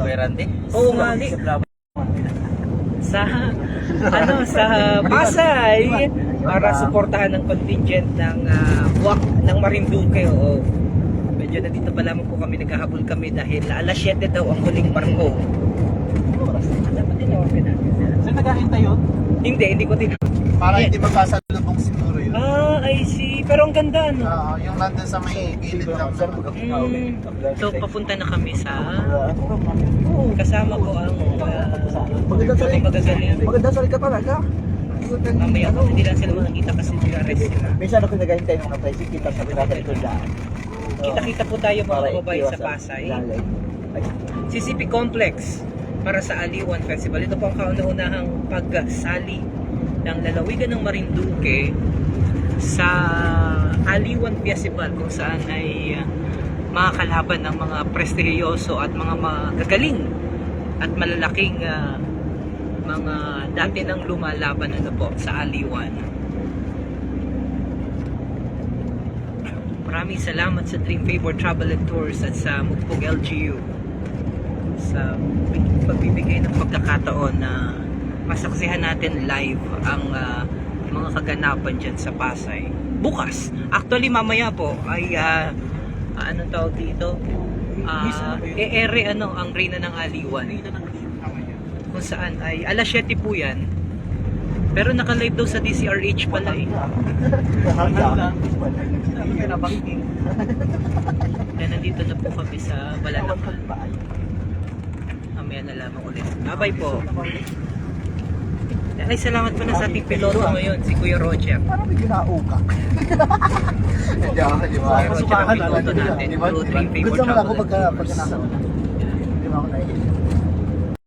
Kuya Randy? Oo nga ni. Sa ano sa Pasay para suportahan ng contingent ng uh, WAC ng Marinduque. Oo. Medyo nandito pa lamang po kami naghahabol kami dahil alas 7 daw ang huling barko. Dapat din yung Saan naghahintay yun? Hindi, hindi ko din. Para hindi magkasalubong siguro Pero ang ganda, no? Oo, yung nandun sa may gilid lang. Mm. So, papunta na kami sa... Kasama ko ang... Uh, magagaling. Maganda sa ka talaga. Mamaya ako, hindi lang sila makikita kasi nag-arrest sila. Minsan ako naghahintay ng mga tricycle kita sa ito dyan. Kita-kita po tayo mga kababayan sa Pasay. CCP Complex para sa Aliwan Festival. Ito po ang kauna-unahang pagsali ng lalawigan ng Marinduque sa Aliwan Festival kung saan ay uh, mga kalaban ng mga prestigiyoso at mga magagaling at malalaking uh, mga dati nang lumalaban ano po sa Aliwan. Maraming salamat sa Dream Favor Travel and Tours at sa Mugpog LGU sa pagbibigay ng pagkakataon na masaksihan natin live ang ah, mga kaganapan dyan sa Pasay. Bukas, actually mamaya po ay uh, anong tawag dito? Uh, e-ere ano ang Reyna ng Aliwan. Kung saan ay alas 7 po yan. Pero naka-live daw sa DCRH pala eh. Kaya nandito na po kami sa Balanakan. Mamaya na lamang ulit. Bye-bye po. Ay, salamat po na sa ating piloto ngayon, si Kuya Roger. Parang may ginauka. Hindi ako, di ba? Kuya Roger ang piloto natin. Di ba? Gusto mo lang ako pagka pagka nasa. Hindi mo ako nahihilig.